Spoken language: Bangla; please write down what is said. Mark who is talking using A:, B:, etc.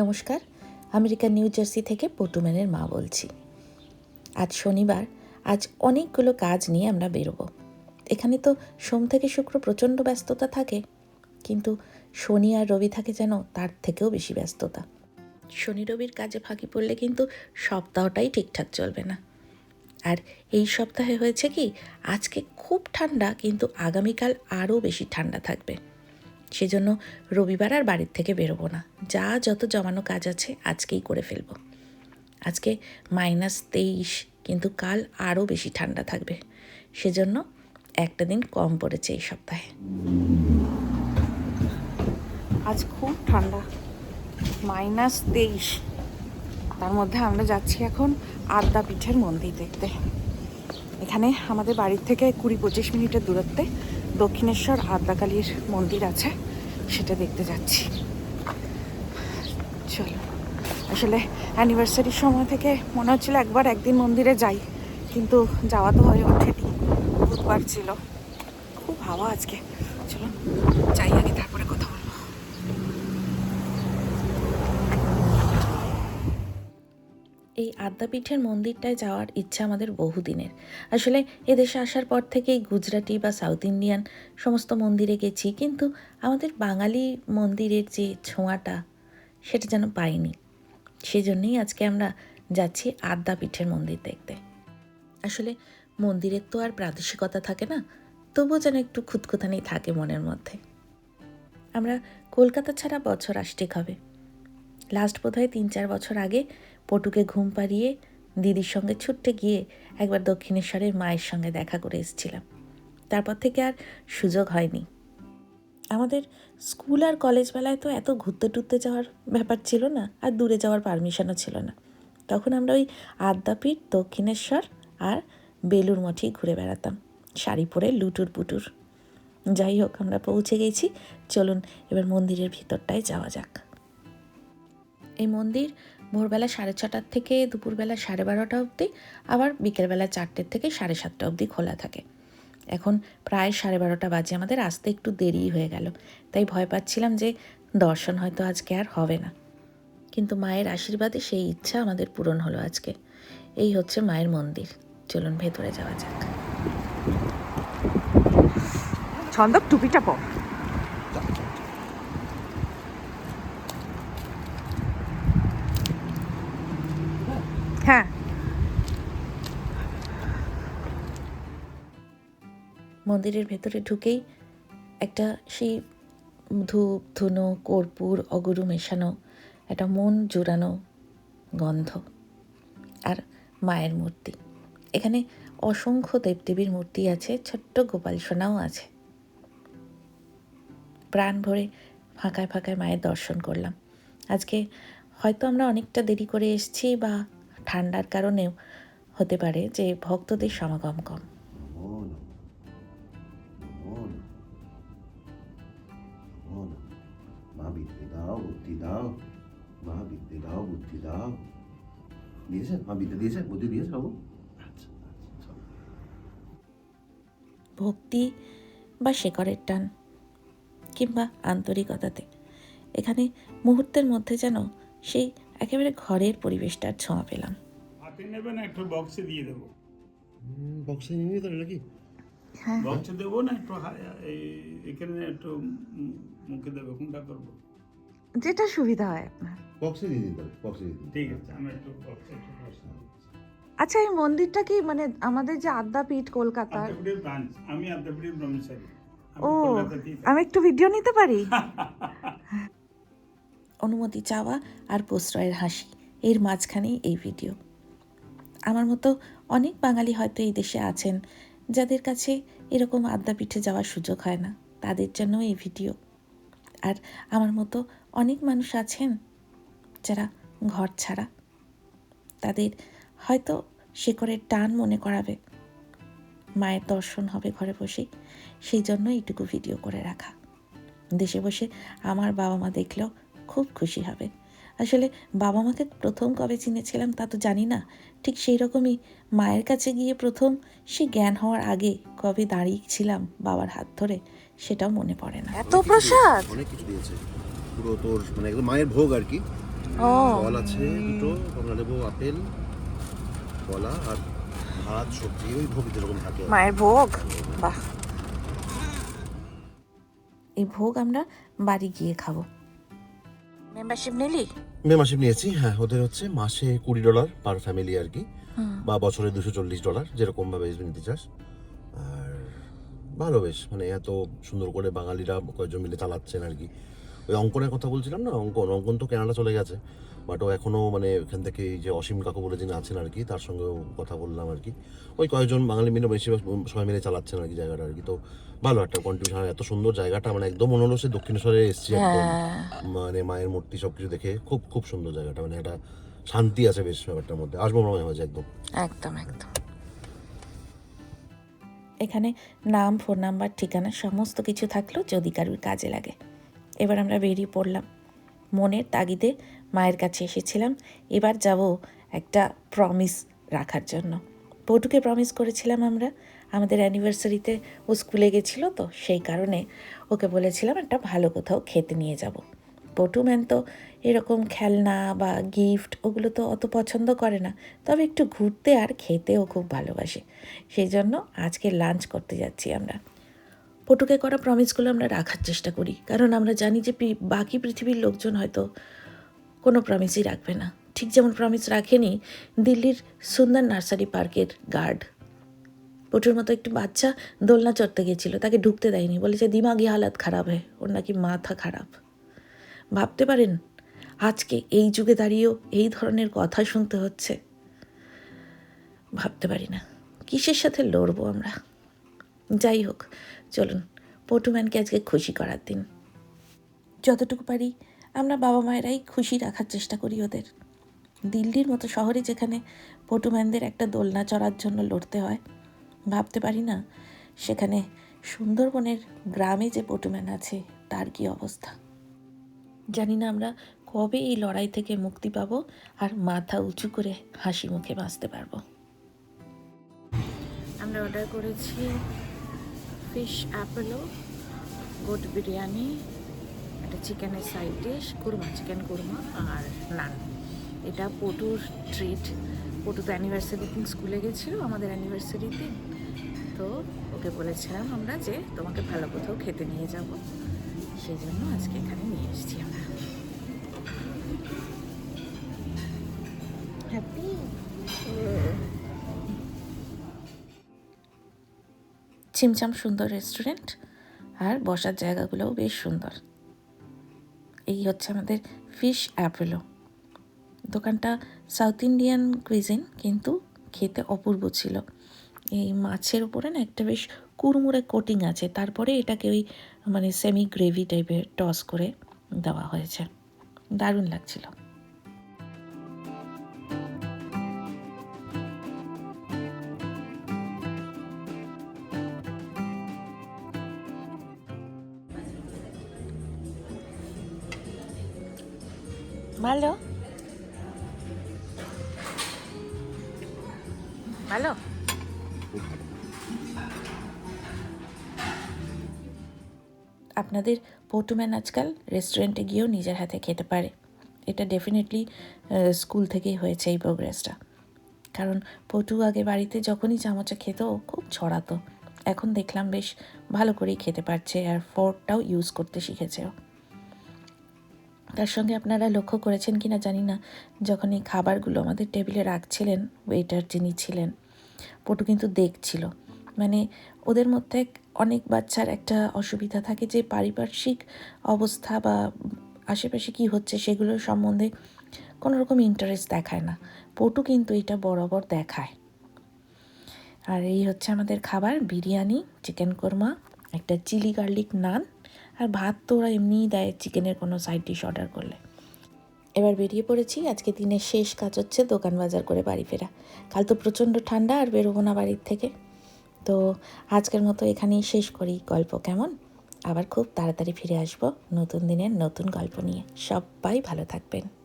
A: নমস্কার, আমেরিকার নিউ জার্সি থেকে পটুম্যানের মা বলছি। আজ শনিবার, আজ অনেকগুলো কাজ নিয়ে আমরা বেরোবো। এখানে তো সোম থেকে শুক্র প্রচণ্ড ব্যস্ততা থাকে, কিন্তু শনি আর রবি থাকে যেন তার থেকেও বেশি ব্যস্ততা। শনি রবির কাজে ফাঁকি পড়লে কিন্তু সপ্তাহটাই ঠিকঠাক চলবে না। আর এই সপ্তাহে হয়েছে কি, আজকে খুব ঠান্ডা, কিন্তু আগামীকাল আরও বেশি ঠান্ডা থাকবে। সেজন্য রবিবার আর বাড়ির থেকে বেরোবো না। যা যত জমানো কাজ আছে আজকেই করে ফেলব। আজকে মাইনাস তেইশ, কিন্তু কাল আরও বেশি ঠান্ডা থাকবে। সেজন্য একটা দিন কম পড়েছে এই সপ্তাহে।
B: আজ খুব ঠান্ডা। মাইনাস তেইশ। তার মধ্যে আমরা যাচ্ছি এখন আদ্যা পিঠের মন্দির দেখতে। এখানে আমাদের বাড়ির থেকে কুড়ি পঁচিশ মিনিটের দূরত্বে দক্ষিণেশ্বর আদ্রাকালীর মন্দির আছে, সেটা দেখতে যাচ্ছি। চলো। আসলে অ্যানিভার্সারির সময় থেকে মনে হচ্ছিল একবার একদিন মন্দিরে যাই, কিন্তু যাওয়া তো হয়ে ওঠেনি। বুধবার ছিল। খুব হাওয়া আজকে। চলো, যাই আগে
A: এই আদ্যাপীঠের মন্দিরটায় যাওয়ার ইচ্ছা আমাদের বহুদিনের। আসলে এদেশে আসার পর থেকেই গুজরাটি বা সাউথ ইন্ডিয়ান সমস্ত মন্দিরে গেছি, কিন্তু আমাদের বাঙালি মন্দিরের যে ছোঁয়াটা, সেটা যেন পাইনি। সেজন্যই আজকে আমরা যাচ্ছি আদ্যাপীঠের মন্দির দেখতে। আসলে মন্দিরের তো আর প্রাদেশিকতা থাকে না, তবুও যেন একটু খুঁতখুতানি থাকে মনের মধ্যে। আমরা কলকাতা ছাড়া বছর আষ্টেক হবে। লাস্ট বোধহয় তিন চার বছর আগে পটুকে ঘুম পাড়িয়ে দিদির সঙ্গে ছুটতে গিয়ে একবার দক্ষিণেশ্বরের মায়ের সঙ্গে দেখা করে এসেছিলাম। তারপর থেকে আর সুযোগ হয়নি। আমাদের স্কুল আর কলেজ বেলায় তো এত ঘুরতে টুরতে যাওয়ার ব্যাপার ছিল না, আর দূরে যাওয়ার পারমিশনও ছিল না। তখন আমরা ওই আদ্যাপীঠ, দক্ষিণেশ্বর আর বেলুর মঠেই ঘুরে বেড়াতাম, শাড়ি পরে লুটুর পুটুর। যাই হোক, আমরা পৌঁছে গেছি। চলুন এবার মন্দিরের ভিতরটায় যাওয়া যাক। এই মন্দির ভোরবেলা সাড়ে ছটার থেকে দুপুরবেলা সাড়ে বারোটা অবধি, আবার বিকেলবেলা চারটের থেকে সাড়ে সাতটা অবধি খোলা থাকে। এখন প্রায় সাড়ে বারোটা বাজে, আমাদের আসতে একটু দেরি হয়ে গেল। তাই ভয় পাচ্ছিলাম যে দর্শন হয়তো আজকে আর হবে না। কিন্তু মায়ের আশীর্বাদে সেই ইচ্ছা আমাদের পূরণ হলো আজকে। এই হচ্ছে মায়ের মন্দির। চলুন ভেতরে যাওয়া যাক।
B: ছন্দক টুপিটা পর। হ্যাঁ।
A: মন্দিরের ভেতরে ঢুকেই একটা সেই ধূপ, ধুনো, কর্পূর, অগুরু মেশানো, একটা মন জোড়ানো গন্ধ আর মায়ের মূর্তি। এখানে অসংখ্য দেবদেবীর মূর্তি আছে, ছোট্ট গোপাল সোনাও আছে। প্রাণ ভরে ফাঁকায় ফাঁকায় মায়ের দর্শন করলাম। আজকে হয়তো আমরা অনেকটা দেরি করে এসেছি বা ঠান্ডার কারণেও হতে পারে যে ভক্তদের সমাগম কম
C: নমো নমঃ। নমো নমঃ। নমো নমঃ। মা বিদ্যে দাও বুদ্ধি দাও মা বিদ্যে দাও বুদ্ধি দাও দিয়েছে মা বিদ্যে দিয়েছে বুদ্ধি দিয়েছে বাবু চলো।
A: ভক্তি বা শেকরের টান কিংবা আন্তরিকতাতে এখানে মুহূর্তের মধ্যে যেন সেই একেবারে ঘরের পরিবেশটার ছোঁয়া পেলাম।
D: হাতে নেবে না একটু বক্সে দিয়ে দেবো।
C: বক্সে নিয়ে নিতে হবে নাকি?
B: হ্যাঁ।
D: বক্সে দেবো না একটু এখানে একটু মুখে দেবো কোনটা করব?
B: যেটা সুবিধা হয় আপনার।
C: বক্সে দিয়ে দিতে হবে বক্সে দিয়ে
D: ঠিক আছে আমি একটু বক্সে একটু
B: আচ্ছা এই মন্দিরটা কি মানে আমাদের যে আদ্যাপীঠ কলকাতার?
D: আমি আদ্যাপীঠের ব্রহ্মচারী।
B: ও আমি একটু ভিডিও নিতে পারি?
A: অনুমতি চাওয়া আর প্রশ্রয়ের হাসি। এর মাঝখানেই এই ভিডিও। আমার মতো অনেক বাঙালি হয়তো এই দেশে আছেন, যাদের কাছে এরকম আদ্যাপীঠে যাওয়ার সুযোগ হয় না। তাদের জন্য এই ভিডিও। আর আমার মতো অনেক মানুষ আছেন যারা ঘর ছাড়া। তাদের হয়তো শেকড়ের টান মনে করাবে। মায়ের দর্শন হবে ঘরে বসেই সেই জন্য এইটুকু ভিডিও করে রাখা। দেশে বসে আমার বাবা মা দেখলেও খুব খুশি হবে। আসলে বাবা মাকে প্রথম কবে চিনেছিলাম তা তো জানি না। ঠিক সেই রকমই মায়ের কাছে গিয়ে প্রথম সে জ্ঞান হওয়ার আগে কবে দাঁড়িয়েছিলাম বাবার হাত ধরে সেটাও মনে পড়ে না।
B: এত প্রসাদ?
C: অনেক কিছু দিয়েছে। পুরো তোর মানে একদম মায়ের ভোগ আর কি।
B: ও।
C: ফল আছে দুটো কমলা লেবু আপেল কলা আর ভাত সবজি ওই ভোগ যেরকম থাকে
B: মায়ের ভোগ? বাহ।
A: এই ভোগ আমরা বাড়ি গিয়ে খাব।
B: মেম্বারশিপ নিলি?
C: মেম্বারশিপ নিয়েছি হ্যাঁ ওদের হচ্ছে মাসে কুড়ি ডলার পার ফ্যামিলি আর কি বা বছরে দুশো চল্লিশ ডলার যেরকম ভাবে নিতে চাস। আর ভালো বেশ মানে এত সুন্দর করে বাঙালিরা কয়েকজন মিলে চালাচ্ছেন আর কি। ওই অঙ্কনের কথা বলছিলাম না? অঙ্কন অঙ্কন তো কানাডা চলে গেছে বাট ও এখনও মানে এখান থেকে এই যে অসীম কাকু বলে যিনি আছেন আর কি তার সঙ্গেও কথা বললাম আর কি। ওই কয়েকজন বাঙালি মিলে বেশিরভাগ সবাই মিলে চালাচ্ছেন আর কি জায়গাটা আর কি। তো ভালো একটা কন্ট্রিবিউশন এত সুন্দর জায়গাটা মানে একদম মনে হলো সে দক্ষিণেশ্বরে এসেছি একদম। মানে মায়ের মূর্তি সব কিছু দেখে খুব খুব সুন্দর জায়গাটা মানে একটা শান্তি আছে বেশ ব্যাপারটার মধ্যে। আসব মনে হয় একদম।
B: একদম একদম।
A: এখানে নাম ফোন নাম্বার ঠিকানা সমস্ত কিছু থাকলেও যদি কারুর কাজে লাগে। এবার আমরা বেরিয়ে পড়লাম। মনের তাগিদে মায়ের কাছে এসেছিলাম। এবার যাব একটা প্রমিস রাখার জন্য। পটুকে প্রমিস করেছিলাম আমরা। আমাদের অ্যানিভার্সারিতে ও স্কুলে গেছিল তো, সেই কারণে ওকে বলেছিলাম একটা ভালো কোথাও খেতে নিয়ে যাব। পটু ম্যান তো এরকম খেলনা বা গিফট ওগুলো তো অত পছন্দ করে না। তবে একটু ঘুরতে আর খেতেও খুব ভালোবাসে। সেই জন্য আজকে লাঞ্চ করতে যাচ্ছি আমরা। পটুকে করা প্রমিসগুলো আমরা রাখার চেষ্টা করি। কারণ আমরা জানি যে বাকি পৃথিবীর লোকজন হয়তো কোনো প্রমিসই রাখবে না। ঠিক যেমন প্রমিস রাখেনি দিল্লির সুন্দর নার্সারি পার্কের গার্ড পটুর মতো একটু বাচ্চা দোলনা চড়তে গেছিল, তাকে ঢুকতে দেয়নি। বলেছে, দিমাগি হালাত খারাপ হয় ওর নাকি মাথা খারাপ। ভাবতে পারেন, আজকে এই যুগে দাঁড়িয়েও এই ধরনের কথা শুনতে হচ্ছে? ভাবতে পারি না। কিসের সাথে লড়বো আমরা? যাই হোক চলুন, পটুম্যানকে আজকে খুশি করার দিন। যতটুকু পারি, আমরা বাবা মায়েরাই খুশি রাখার চেষ্টা করি ওদের। দিল্লির মতো শহরে যেখানে পটুম্যানদের একটা দোলনা চড়ার জন্য লড়তে হয়, ভাবতে পারি না, সেখানে সুন্দরবনের গ্রামে যে পটুম্যান আছে, তার কি অবস্থা? জানি না আমরা কবে এই লড়াই থেকে মুক্তি পাব আর মাথা উঁচু করে হাসি মুখে বাঁচতে পারব।
B: আমরা অর্ডার করেছি ফিশ অ্যাপেলো গোট বিরিয়ানি একটা চিকেনের side dish korma chicken korma আর নান এটা পটুর ট্রিট পটু তো অ্যানিভার্সারি দিন স্কুলে গেছিল, আমাদের অ্যানিভার্সারিতে তো ওকে বলেছিলাম আমরা যে তোমাকে ভালো কোথাও খেতে নিয়ে যাব। সেই জন্য আজকে এখানে নিয়ে এসেছি আমরা। হ্যাপি
A: ছিমছাম সুন্দর রেস্টুরেন্ট আর বসার জায়গাগুলোও বেশ সুন্দর। এই হচ্ছে আমাদের ফিশ অ্যাপেলো দোকানটা সাউথ ইন্ডিয়ান কুইজিন কিন্তু খেতে অপূর্ব ছিল। এই মাছের উপরে না একটা বেশ কুড়মুড়ে কোটিং আছে, তারপরে এটাকে ওই মানে সেমি গ্রেভি টাইপের টস করে দেওয়া হয়েছে। দারুণ লাগছিল।
B: ভালো ভালো
A: আপনাদের পটুম্যান আজকাল রেস্টুরেন্টে গিয়েও নিজের হাতে খেতে পারে। এটা ডেফিনেটলি স্কুল থেকেই হয়েছে এই প্রোগ্রেসটা কারণ পটু আগে বাড়িতে যখনই চামচা খেত খুব ছড়াতো। এখন দেখলাম বেশ ভালো করেই খেতে পারছে আর ফোর্কটাও ইউজ করতে শিখেছে তার সঙ্গে আপনারা লক্ষ্য করেছেন কিনা জানি না। যখন এই খাবারগুলো আমাদের টেবিলে রাখছিলেন ওয়েটার যিনি ছিলেন, পটু কিন্তু দেখছিল। মানে ওদের মধ্যে অনেক বাচ্চার একটা অসুবিধা থাকে যে পারিপার্শ্বিক অবস্থা বা আশেপাশে কি হচ্ছে সেগুলো সম্বন্ধে কোনো রকম ইন্টারেস্ট দেখায় না। পটু কিন্তু এটা বরাবর দেখায়। আর এই হচ্ছে আমাদের খাবার, বিরিয়ানি চিকেন কোরমা, একটা চিলি গার্লিক নান আর ভাত তো ওরা এমনিই দেয় চিকেনের কোনো সাইড ডিশ অর্ডার করলে। এবার বেরিয়ে পড়েছি, আজকে দিনের শেষ কাজ হচ্ছে দোকান বাজার করে বাড়ি ফেরা। কাল তো প্রচণ্ড ঠান্ডা আর বেরোবো না বাড়ির থেকে। তো আজকের মতো এখানেই শেষ করি গল্প কেমন? আবার খুব তাড়াতাড়ি ফিরে আসব নতুন দিনের নতুন গল্প নিয়ে। সবাই ভালো থাকবেন।